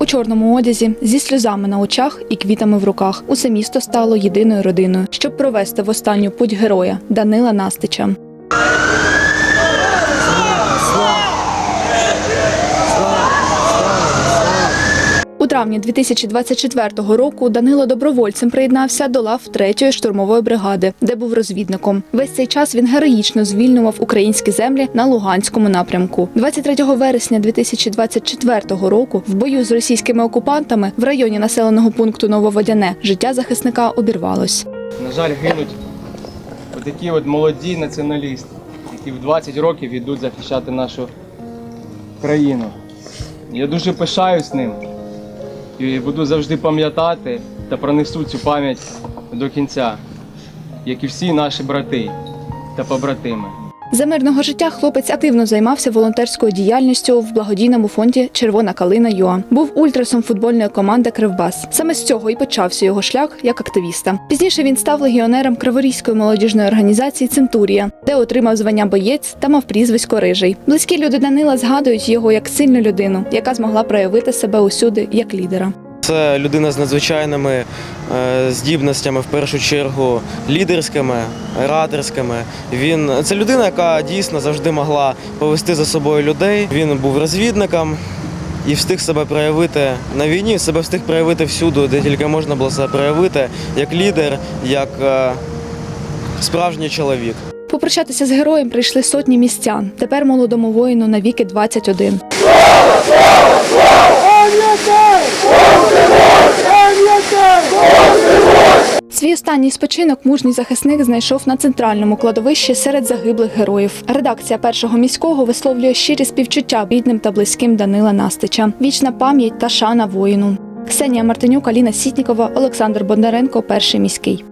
У чорному одязі зі сльозами на очах і квітами в руках усе місто стало єдиною родиною, щоб провести в останню путь героя Данила Настича. Травні 2024 року Данило добровольцем приєднався до лав 3-ї штурмової бригади, де був розвідником. Весь цей час він героїчно звільнював українські землі на Луганському напрямку. 23 вересня 2024 року в бою з російськими окупантами в районі населеного пункту Нововодяне життя захисника обірвалось. На жаль, гинуть такі от молоді націоналісти, які в 20 років йдуть захищати нашу країну. Я дуже пишаюсь ним і буду завжди пам'ятати та пронесу цю пам'ять до кінця, як і всі наші брати та побратими. За мирного життя хлопець активно займався волонтерською діяльністю в благодійному фонді Червона калина ЮА. Був ультрасом футбольної команди Кривбас. Саме з цього і почався його шлях як активіста. Пізніше він став легіонером Криворізької молодіжної організації Центурія, де отримав звання боєць та мав прізвисько Рижий. Близькі люди Данила згадують його як сильну людину, яка змогла проявити себе усюди як лідера. Це людина з надзвичайними е, здібностями, в першу чергу лідерськими, ораторськими. Він це людина, яка дійсно завжди могла повести за собою людей. Він був розвідником і встиг себе проявити на війні, себе встиг проявити всюди, де тільки можна було себе проявити, як лідер, як е, справжній чоловік. Попрощатися з героєм прийшли сотні містян. Тепер молодому воїну навіки 21. Свій останній спочинок мужній захисник знайшов на центральному кладовищі серед загиблих героїв. Редакція першого міського висловлює щирі співчуття бідним та близьким Данила Настича. Вічна пам'ять та шана воїну. Ксенія Мартинюк, Аліна Сітнікова, Олександр Бондаренко, перший міський.